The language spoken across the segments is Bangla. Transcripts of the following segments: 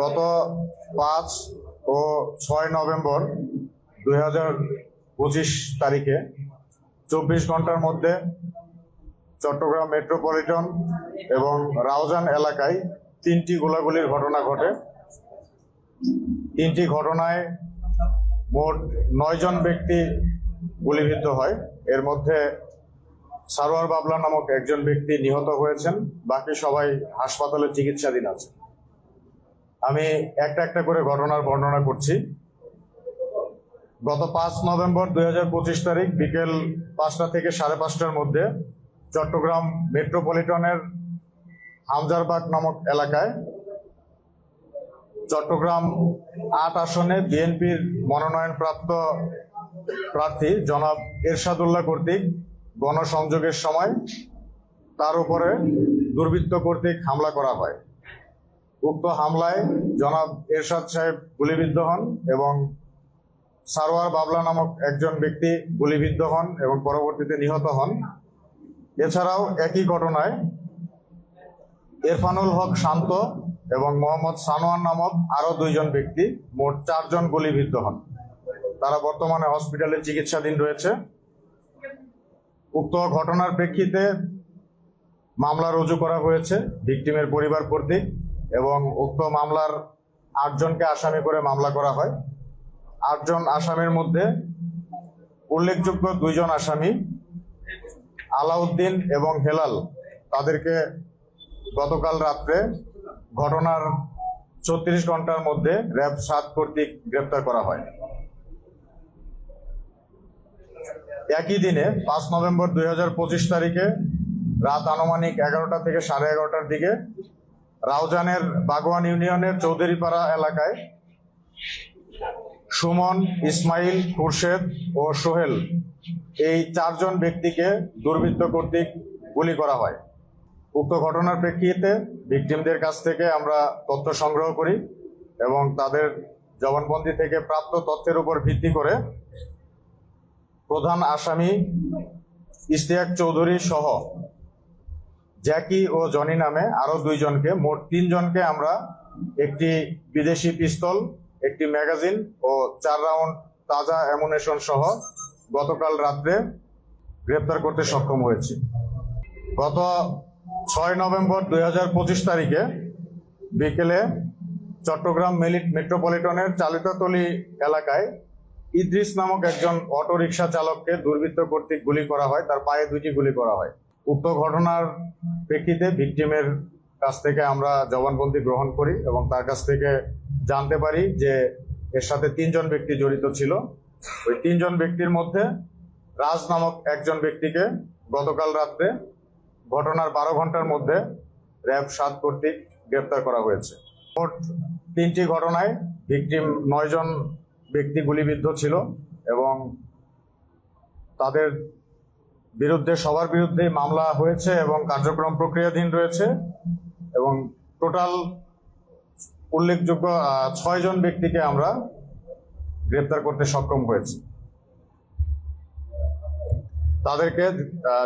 গত পাঁচ ও ছয় নভেম্বর দুই হাজার পঁচিশ তারিখে চব্বিশ ঘণ্টার মধ্যে চট্টগ্রাম মেট্রোপলিটন এবং রাউজান এলাকায় তিনটি গোলাগুলির ঘটনা ঘটে। তিনটি ঘটনায় মোট নয়জন ব্যক্তি গুলিবিদ্ধ হয়। এর মধ্যে সারোয়ার বাবলা নামক একজন ব্যক্তি নিহত হয়েছেন। বাকি সবাই হাসপাতালে চিকিৎসাধীন আছে আমি একটা একটা করে ঘটনার বর্ণনা করছি। গত পাঁচ নভেম্বর দু হাজার পঁচিশ তারিখ বিকেল পাঁচটা থেকে সাড়ে পাঁচটার মধ্যে চট্টগ্রাম মেট্রোপলিটনের হামজারবাগ নামক এলাকায় চট্টগ্রাম আট আসনে বিএনপির মনোনয়নপ্রাপ্ত প্রার্থী জনাব এরশাদুল্লাহ কর্তৃক গণসংযোগের সময় তার উপরে দুর্বৃত্ত কর্তৃক হামলা করা হয়। উক্ত হামলায় জনাব এরশাদ সাহেব গুলিবিদ্ধ হন এবং সারোয়ার বাবলা নামক একজন ব্যক্তি গুলিবিদ্ধ হন এবং পরবর্তীতে নিহত হন। এছাড়াও একই ঘটনায় ইরফানুল হক শান্ত এবং মোহাম্মদ সানোয়ার নামক আরও দুইজন ব্যক্তি, মোট চারজন গুলিবিদ্ধ হন। তারা বর্তমানে হসপিটালে চিকিৎসাধীন রয়েছে। উক্ত ঘটনার প্রেক্ষিতে মামলা রুজু করা হয়েছে ভিকটিমের পরিবার কর্তৃক। এবং উক্ত মামলার আটজনকে আসামি করে মামলা করা হয়। আটজন আসামির মধ্যে উল্লেখযোগ্য দুইজন আসামি, আলাউদ্দিন এবং হেলাল, তাদেরকে গতকাল রাত্রে ঘটনার ছত্রিশ ঘণ্টার মধ্যে র্যাব সাত কর্তৃক গ্রেপ্তার করা হয়। একই দিনে পাঁচ নভেম্বর দুই হাজার পঁচিশ তারিখে রাত আনুমানিক এগারোটা থেকে সাড়ে এগারোটার দিকে রাউজানের বাগওয়ান ইউনিয়নের চৌধুরীপাড়া এলাকায় সুমন, ইসমাইল, খুরশেদ ও সোহেল এই চারজন ব্যক্তিকে দুর্বৃত্ত কর্তৃক গুলি করা হয়। উক্ত ঘটনার প্রেক্ষিতে ভিকটিমদের কাছ থেকে আমরা তথ্য সংগ্রহ করি এবং তাদের জবানবন্দি থেকে প্রাপ্ত তথ্যের উপর ভিত্তি করে প্রধান আসামি ইশতিয়াক চৌধুরী সহ জ্যাকি ও জনি নামে আরও দুইজনকে, মোট তিনজনকে আমরা একটি বিদেশি পিস্তল, একটি ম্যাগাজিন ও চার রাউন্ড তাজা অ্যামুনেশন সহ গতকাল রাত্রে গ্রেপ্তার করতে সক্ষম হয়েছি। গত ছয় নভেম্বর দু হাজার পঁচিশ তারিখে বিকেলে চট্টগ্রাম মেলিট মেট্রোপলিটনের চালিতাতলি এলাকায় ইদ্রিস নামক একজন অটো রিক্সা চালককে দুর্বৃত্ত কর্তৃক গুলি করা হয়, তার পায়ে দুইটি গুলি করা হয়। উক্ত ঘটনার প্রেক্ষিতে ভিকটিমের কাছ থেকে আমরা জবানবন্দি গ্রহণ করি এবং তার কাছ থেকে জানতে পারি যে এর সাথে তিনজন ব্যক্তি জড়িত ছিল। ওই তিনজন ব্যক্তির মধ্যে রাজ নামক একজন ব্যক্তিকে গতকাল রাত্রে ঘটনার বারো ঘণ্টার মধ্যে র্যাব সাত কর্তৃক গ্রেপ্তার করা হয়েছে। মোট তিনটি ঘটনায় ভিকটিম নয়জন ব্যক্তি গুলিবিদ্ধ ছিল এবং তাদের বিরুদ্ধে, সবার বিরুদ্ধে মামলা হয়েছে এবং কার্যক্রম প্রক্রিয়াধীন রয়েছে এবং টোটাল উল্লেখযোগ্য ছয়জন ব্যক্তিকে আমরা গ্রেপ্তার করতে সক্ষম হয়েছি। তাদেরকে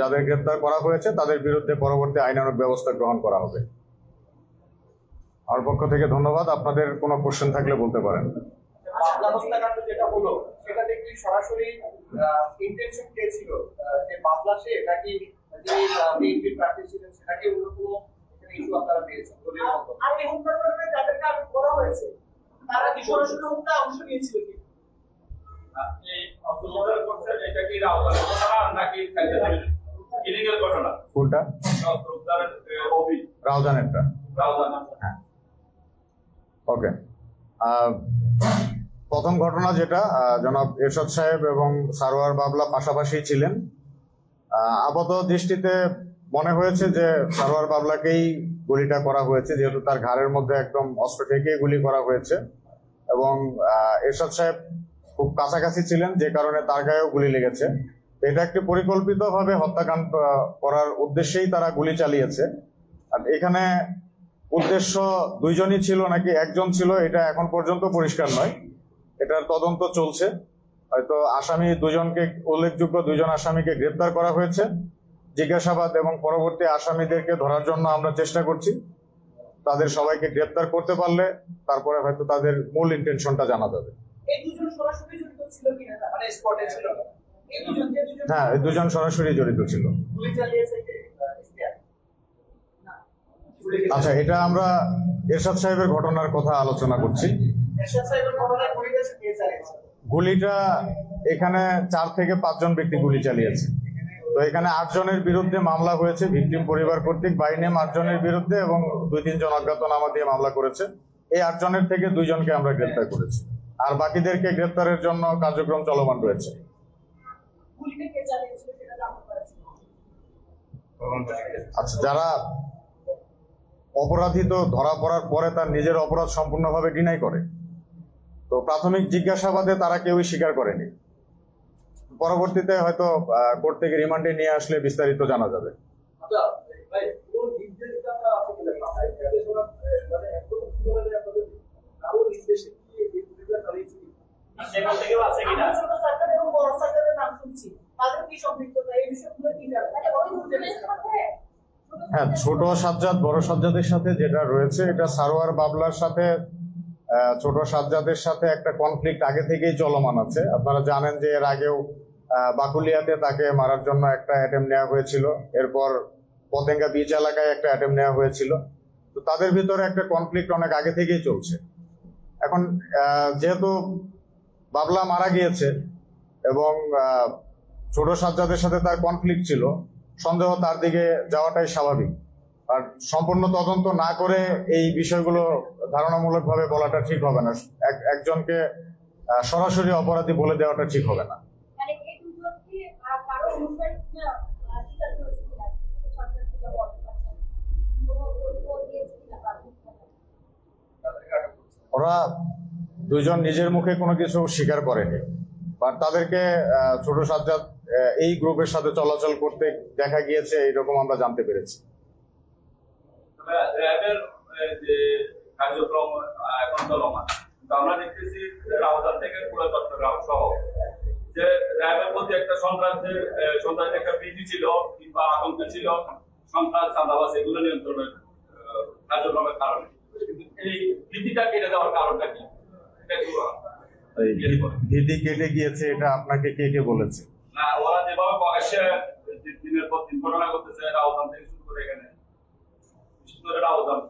যাদের গ্রেপ্তার করা হয়েছে, তাদের বিরুদ্ধে পরবর্তী আইনানুগ ব্যবস্থা গ্রহণ করা হবে। আমার পক্ষ থেকে ধন্যবাদ। আপনাদের কোনো কোশ্চেন থাকলে বলতে পারেন। যেটা হলো সেটা দেখি সরাসরি ইন্টেনশন কে ছিল যে পাবলা সে এটা কি যে বিএনপি প্রার্থী ছিলেন সেটাকে অন্য কোনো ইস্যু আপনারা পেয়েছেন দলীয় মতো আর এই হত্যাকাণ্ডে যাদেরকে আটক করা হয়েছে তারা কি সরাসরি হত্যা অংশ নিয়েছিল কি? কি নাকি কোনটা? রাউজানেরটা। হ্যাঁ। ওকে। আহ, প্রথম ঘটনা যেটা জনাব এরশাদ সাহেব এবং সারোয়ার বাবলা পাশাপাশি ছিলেন। আপাত দৃষ্টিতে মনে হয়েছে যে সারোয়ার বাবলাকেই গুলিটা করা হয়েছে, যেহেতু তার ঘাড়ের মধ্যে একদম অস্ত্র ঠেকিয়ে গুলি করা হয়েছে। এবং এরশাদ সাহেব খুব কাছাকাছি ছিলেন, যে কারণে তার গায়েও গুলি লেগেছে। এটা একটি পরিকল্পিতভাবে হত্যাকাণ্ড করার উদ্দেশ্যেই তারা গুলি চালিয়েছে। আর এখানে উদ্দেশ্য দুইজনই ছিল নাকি একজন ছিল, এটা এখন পর্যন্ত পরিষ্কার নয়। এটার তদন্ত চলছে। হয়তো আসামি দুজনকে উল্লেখযোগ্য দুজন আসামিকে গ্রেপ্তার করা হয়েছে। জিজ্ঞাসাবাদ এবং পরবর্তী আসামিদেরকে ধরার জন্য আমরা চেষ্টা করছি। তাদের সবাইকে গ্রেপ্তার করতে পারলে তারপরে হয়তো তাদের মূল ইন্টেনশনটা জানা যাবে। এই দুজন সরাসরি জড়িত ছিল? মানে হ্যাঁ দুজন সরাসরি জড়িত ছিল। আচ্ছা এটা আমরা এরশাদ সাহেবের ঘটনার কথা আলোচনা করছি। গুলিটা এখানে চার থেকে পাঁচজন ব্যক্তি গুলি চালিয়েছে। তো এখানে আটজনের বিরুদ্ধে মামলা হয়েছে, ভিকটিম পরিবার কর্তৃক বাইনেম আটজনের বিরুদ্ধে এবং দুই তিনজন অজ্ঞাতনামা দিয়ে মামলা করেছে। এই আটজনের থেকে দুইজনকে আমরা গ্রেপ্তার করেছি। আর বাকিদেরকে গ্রেপ্তারের জন্য কার্যক্রম চলমান রয়েছে। আচ্ছা যারা অপরাধী তো ধরা পড়ার পরে তার নিজের অপরাধ সম্পূর্ণভাবে ডিনাই করে। তো প্রাথমিক জিজ্ঞাসাবাদে তারা কেউই স্বীকার করেনি। পরবর্তীতে হয়তো কোর্ট থেকে রিমান্ডে নিয়ে আসলে বিস্তারিত জানা যাবে। হ্যাঁ ছোট সাজ্জাদ বড় সাজ্জাদের সাথে যেটা রয়েছে এটা সারোয়ার বাবলার সাথে ছোট সাজ্জাদের সাথে একটা কনফ্লিক্ট আগে থেকেই চলমান আছে। আপনারা জানেন যে এর আগেও বাকুলিয়াতে তাকে মারার জন্য একটা অ্যাটেম্প নেওয়া হয়েছিল। এরপর পতেঙ্গা বিচ এলাকায় একটা অ্যাটেম্প নেওয়া হয়েছিল। তো তাদের ভিতরে একটা কনফ্লিক্ট অনেক আগে থেকেই চলছে। এখন যেহেতু বাবলা মারা গিয়েছে এবং ছোট সাজ্জাদের সাথে তার কনফ্লিক্ট ছিল, সন্দেহ তার দিকে যাওয়াটাই স্বাভাবিক। আর সম্পূর্ণ তদন্ত না করে এই বিষয়গুলো ধারণামূলকভাবে বলাটা ঠিক হবে না। এক- একজনকে সরাসরি অপরাধী বলে দেওয়াটা ঠিক হবে না। মানে ওরা দুইজন নিজের মুখে কোনো কিছু স্বীকার করেনি। বা তাদেরকে ছোট সাজ্জাদ এই গ্রুপের সাথে চলাচল করতে দেখা গিয়েছে এইরকম আমরা জানতে পেরেছি। র্যাবের যে কার্যক্রম এখন চলমান। আমরা দেখতেছি রাউজান থেকে পুরো চট্টগ্রাম সহ যে র্যাবের প্রতি একটা সন্ত্রাসের একটা ভীতি ছিল কিংবা আতঙ্ক ছিল সন্ত্রাস চাঁদাবাস এগুলো নিয়ন্ত্রণের কার্যক্রমের কারণে। এই ভীতিটা কেটে দেওয়ার কারণটা কি? ভীতি কেটে গিয়েছে এটা আপনাকে কে কে বলেছে? না ওরা যেভাবে প্রকাশ্যে দিনের পর দিন ঘটনা করতেছে রাউজান থেকে শুরু করে এখানে বিশেষ করে রাউজান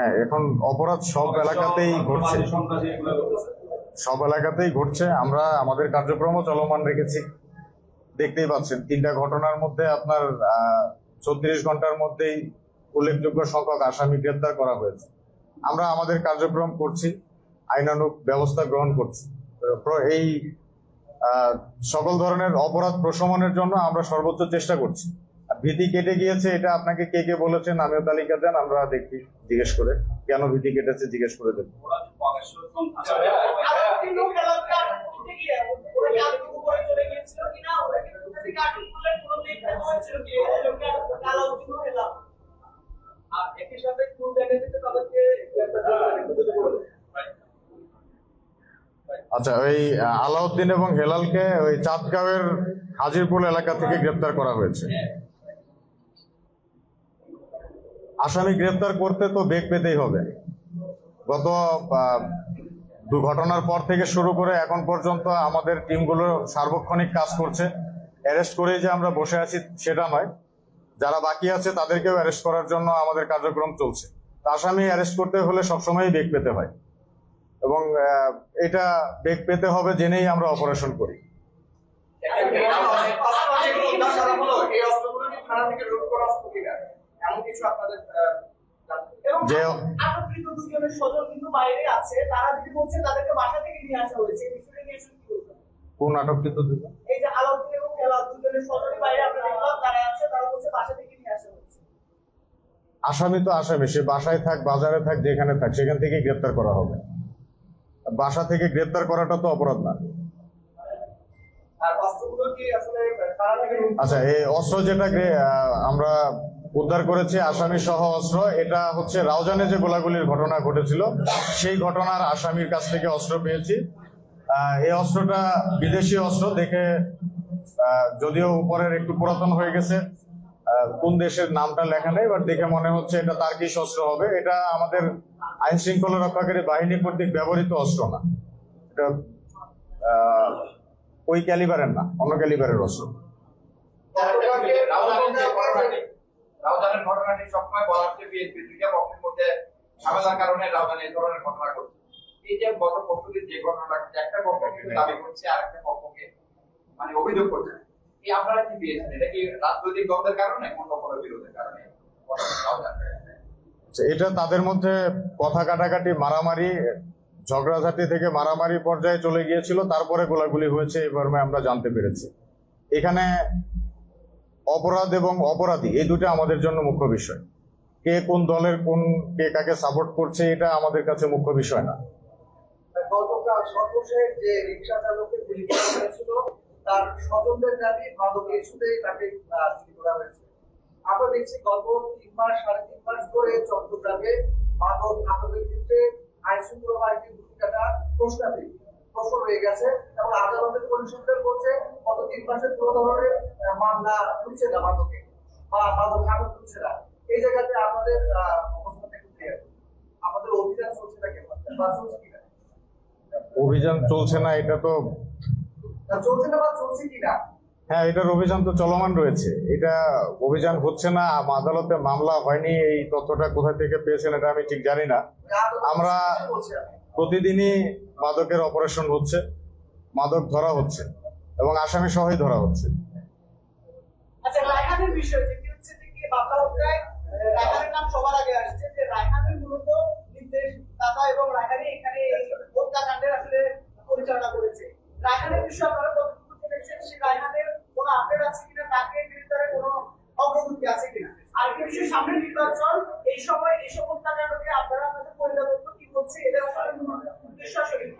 হ্যাঁ এখন অপরাধ সব এলাকাতেই ঘটছে। সব এলাকাতেই ঘটছে। আমরা আমাদের কার্যক্রমও চলমান রেখেছি। দেখতেই পাচ্ছেন তিনটা ঘটনার মধ্যে আপনার চৌত্রিশ ঘণ্টার মধ্যেই উল্লেখযোগ্য সংখ্যক আসামি গ্রেপ্তার করা হয়েছে। আমরা আমাদের কার্যক্রম করছি আইনানুগ ব্যবস্থা গ্রহণ করছি। এই সকল ধরনের অপরাধ প্রশমনের জন্য আমরা সর্বোচ্চ চেষ্টা করছি। ভীতি কেটে গিয়েছে, এটা আপনাকে কে কে বলেছেন, আমিও তালিকা দেন, আমরা দেখি, জিজ্ঞেস করে কেন ভীতি কেটেছে, জিজ্ঞেস করে দেবো। আচ্ছা ওই আলাউদ্দিন এবং হেলালকে ওই চাঁদগাঁওয়ের হাজিরপুর এলাকা থেকে গ্রেপ্তার করা হয়েছে আসামি গ্রেপ্তার করতে তো বেগ পেতেই হবে। গত দুর্ঘটনার পর থেকে শুরু করে এখন পর্যন্ত আমাদের টিমগুলো সার্বক্ষণিক কাজ করছে। অ্যারেস্ট করেই যে আমরা বসে আছি সেটা নয়। যারা বাকি আছে তাদেরকেও অ্যারেস্ট করার জন্য আমাদের কার্যক্রম চলছে। আসামি অ্যারেস্ট করতে হলে সবসময়ই বেগ পেতে হয়। এবং এটা বেগ পেতে হবে জেনেই আমরা অপারেশন করি। থেকে? এমন কিছু আপনাদের যে আটককৃত দুজনের স্বজন কিন্তু বাইরে আছে তারা যদি বলছে তাদেরকে বাসা থেকে নিয়ে আসা হয়েছে এই নিয়ে আসলে কোন আটককৃত দুজন এই যে আলাউদ্দিন এবং হেলাল স্বজনই বাইরে আমরা দেখলাম তারা আছে তারা বলছে বাসা থেকে নিয়ে আসা হয়েছে। আসামি তো আসামি সে বাসায় থাক বাজারে থাক যেখানে থাক সেখান থেকেই গ্রেপ্তার করা হবে। বাসা থেকে গ্রেপ্তার করাটা তো অপরাধ না। থেকে আচ্ছা এই অস্ত্র যেটা আমরা উদ্ধার করেছে আসামি সহ অস্ত্র। এটা হচ্ছে রাউজানে যে গোলাগুলির ঘটনা ঘটেছিল, সেই ঘটনার আসামির কাছ থেকে অস্ত্র পেয়েছি। এই অস্ত্রটা বিদেশি অস্ত্র, দেখে যদিও উপরের একটু পুরাতন হয়ে গেছে কোন দেশের নামটা লেখা নেই বাট দেখে মনে হচ্ছে এটা তার কি শস্ত্র হবে। এটা আমাদের আইন শৃঙ্খলা রক্ষাকারী বাহিনী কর্তৃক ব্যবহৃত অস্ত্র না। এটা ওই ক্যালিবারের না, অন্য ক্যালিবারের অস্ত্র। রাউজানের ঘটনাটি সবসময় বলা হচ্ছে বিএনপি দুইটা পক্ষের মধ্যে ঝামেলার কারণে রাউজান এই ধরনের ঘটনা ঘটছে। এই যে গত যে ঘটনাটা একটা দাবি করছে আর একটা পক্ষকে মানে অভিযোগ করছে। এই আপনারা কি পেয়েছেন? এটা কি রাজনৈতিক দ্বন্দ্বের কারণে কোন কোনো বিরোধের কারণে? আচ্ছা, এটা তাদের মধ্যে কথা কাটাকাটি মারামারি ঝগড়াঝাটি থেকে মারামারি পর্যায়ে চলে গিয়েছিল তারপরে গোলাগুলি হয়েছে এই আমরা জানতে পেরেছি। এখানে অপরাধ এবং অপরাধী, এই দুটো আমাদের জন্য মুখ্য বিষয়। কে কোন দলের কোন, কে কাকে সাপোর্ট করছে, এটা আমাদের কাছে মুখ্য বিষয় না। তার স্বজনদের মাদক তাকে করা হয়েছে। আমরা দেখছি গত তিন মাস, সাড়ে তিন মাস ধরে চট্টগ্রামে মাদক ক্ষেত্রে আইন শৃঙ্খলা বাহিনীর ভূমিকাটা প্রশ্নাতীত। রয়ে গেছে এবং আদালতের পরিসংখ্যান গত তিন মাসের কোনো ধরনের মামলা তুলছে না মাদকে বা মাদক তুলছে না। এই জায়গাতে আমাদের আমাদের অভিযান চলছে না কেন? বা চলছে কিনা? অভিযান চলছে না এটা তো চলছে না বা চলছে কিনা? হ্যাঁ এটার অভিযান তো চলমান রয়েছে। এটা অভিযান হচ্ছে না আদালতে মামলা হয়নি এই তথ্যটা কোথা থেকে পেয়েছেন এটা আমি ঠিক জানি না। আমরা-। প্রতিদিনই মাদকের অপারেশন হচ্ছে, মাদক ধরা হচ্ছে এবং আসামি সহই ধরা হচ্ছে। আচ্ছা নাম সবার আগে আসছে যে মূলত নির্দেশ দাতা এবং এখানে এই হত্যাকাণ্ডের আসলে পরিচালনা করেছে রায়হানের বিষয়ে আপনারা কতটুকু জেনেছেন সেই রায়হানের কোনো আপডেট আছে কিনা তাকে বিরুদ্ধে কোনো অগ্রগতি আছে কিনা আর কি বিষয় সামনে নির্বাচন এই সময় এই সব হত্যাকাণ্ডকে আপনারা আপনাদের পরিণত কি হচ্ছে এদের আসলে উদ্দেশ্য আসলে কি?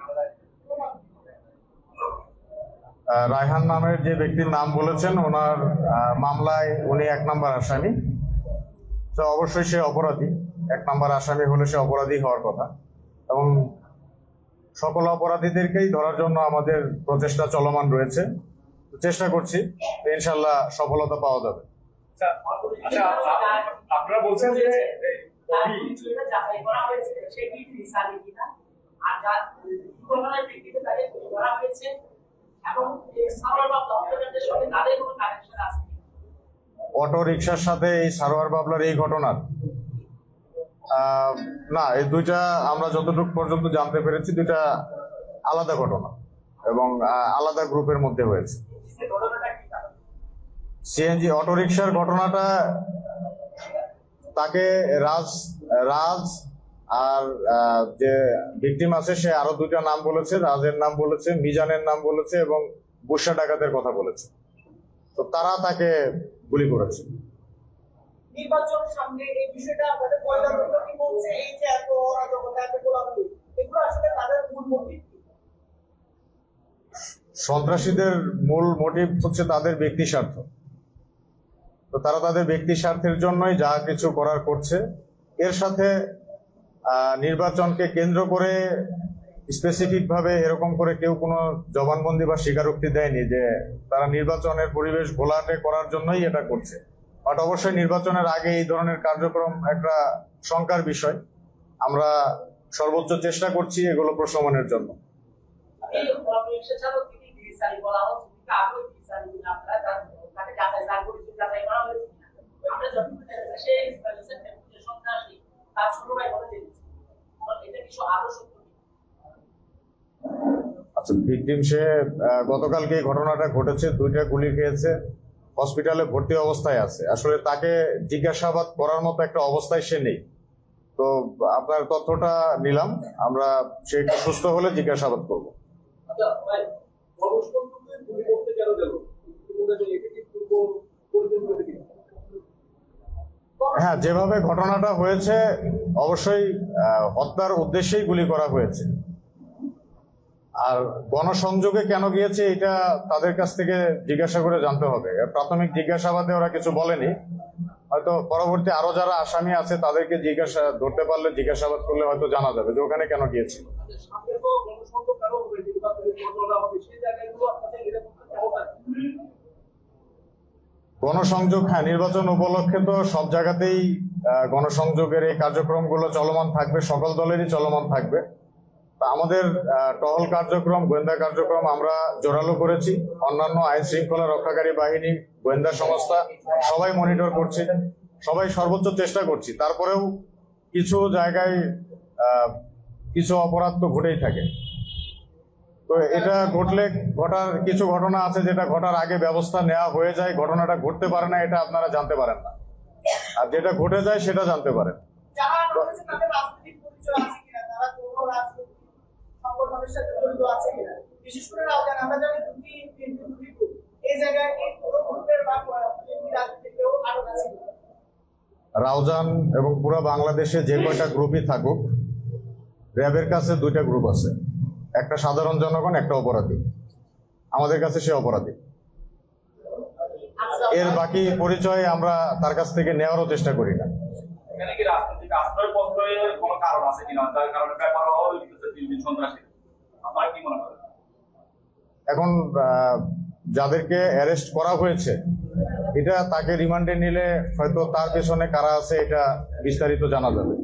আহ, রায়হান নামের যে ব্যক্তির নাম বলেছেন ওনার মামলায় উনি এক নম্বর আসামি তো অবশ্যই সে অপরাধী এক নম্বর আসামি হলে সে অপরাধী হওয়ার কথা এবং সকল অপরাধীদেরকেই ধরার জন্য আমাদের প্রচেষ্টা চলমান রয়েছে চেষ্টা করছি ইনশাল্লাহ সফলতা পাওয়া যাবে আচ্ছা আপনারা বলছেন যে আর যার ঘটনার তাকে হয়েছে অটো রিক্সার সাথে এই সারোয়ার বাবলার এই ঘটনার? না এই দুইটা আমরা যতটুকু পর্যন্ত জানতে পেরেছি দুইটা আলাদা ঘটনা এবং আলাদা গ্রুপের মধ্যে হয়েছে। সিএনজি অটো রিক্সার ঘটনাটা তাকে রাজ রাজ আর যে ভিকটিম আছে সে আরও দুইটা নাম বলেছে রাজের নাম বলেছে মিজানের নাম বলেছে এবং বুসা ডাকাতের কথা বলেছে। তো তারা তাকে গুলি করেছে। নির্বাচন সামনে এই বিষয়টা আপনাদের পরিচালনা কি বলছে? এই যে এত অরাজকতা এত গোলাগুলি এগুলো আসলে তাদের মূল মোটিভ সন্ত্রাসীদের মূল মোটিভ হচ্ছে তাদের ব্যক্তি স্বার্থ। তো তারা তাদের ব্যক্তি স্বার্থের জন্যই যা কিছু করার করছে। এর সাথে নির্বাচনকে কেন্দ্র করে স্পেসিফিক ভাবে এরকম করে কেউ কোনো জবানবন্দি বা স্বীকারোক্তি দেয়নি যে তারা নির্বাচনের পরিবেশ ঘোলাটে করার জন্যই এটা করছে। বাট অবশ্যই নির্বাচনের আগে এই ধরনের কার্যক্রম একটা শঙ্কার বিষয়। আমরা সর্বোচ্চ চেষ্টা করছি এগুলো প্রশমনের জন্য? আমরা যতটুকু জানি, সে ইসরায়েলের যে সন্ত্রাসী তার জেনেছি এটা কিছু আরও সত্য কি? আচ্ছা ভিকটিম সে গতকালকে ঘটনাটা ঘটেছে দুইটা গুলি খেয়েছে হসপিটালে ভর্তি অবস্থায় আছে। আসলে তাকে জিজ্ঞাসাবাদ করার মতো একটা অবস্থায় সে নেই। তো আপনার তথ্যটা নিলাম আমরা সে সুস্থ হলে জিজ্ঞাসাবাদ করব। আচ্ছা হ্যাঁ যেভাবে ঘটনাটা হয়েছে অবশ্যই হত্যার উদ্দেশ্যেই গুলি করা হয়েছে। আর গণসংযোগে কেন গিয়েছে, এটা তাদের কাছ থেকে জিজ্ঞাসা করে জানতে হবে। প্রাথমিক জিজ্ঞাসাবাদে ওরা কিছু বলেনি। হয়তো পরবর্তী আরও যারা আসামি আছে, তাদেরকে জিজ্ঞাসা, ধরতে পারলে জিজ্ঞাসাবাদ করলে হয়তো জানা যাবে যে ওখানে কেন সামনে গণসংযোগ হ্যাঁ নির্বাচন উপলক্ষে তো সব জায়গাতেই গণসংযোগের এই কার্যক্রমগুলো চলমান থাকবে, সকল দলেরই চলমান থাকবে। তা আমাদের টহল কার্যক্রম, গোয়েন্দা কার্যক্রম আমরা জোরালো করেছি। অন্যান্য আইন শৃঙ্খলা রক্ষাকারী বাহিনী, গোয়েন্দা সংস্থা, সবাই মনিটর করছে, সবাই সর্বোচ্চ চেষ্টা করছি। তারপরেও কিছু জায়গায় কিছু অপরাধ তো ঘটেই থাকে। তো এটা ঘটলে ঘটার, কিছু ঘটনা আছে যেটা ঘটার আগে ব্যবস্থা নেওয়া হয়ে যায়, ঘটনাটা ঘটতে পারে না, এটা আপনারা জানতে পারেন না। আর যেটা ঘটে যায় সেটা জানতে পারেন। রাউজান এবং পুরো বাংলাদেশে যে কয়টা গ্রুপই থাকুক র্যাবের কাছে দুইটা গ্রুপ আছে। একটা সাধারণ জনগণ একটা অপরাধী। আমাদের কাছে সে অপরাধী। এর বাকি পরিচয় আমরা তার কাছ থেকে নেওয়ারও চেষ্টা করি না। এখানে যাদেরকে অ্যারেস্ট করা হয়েছে এটা তাকে রিমান্ডে নিলে হয়তো তার পেছনে কারা আছে এটা বিস্তারিত জানা যাবে।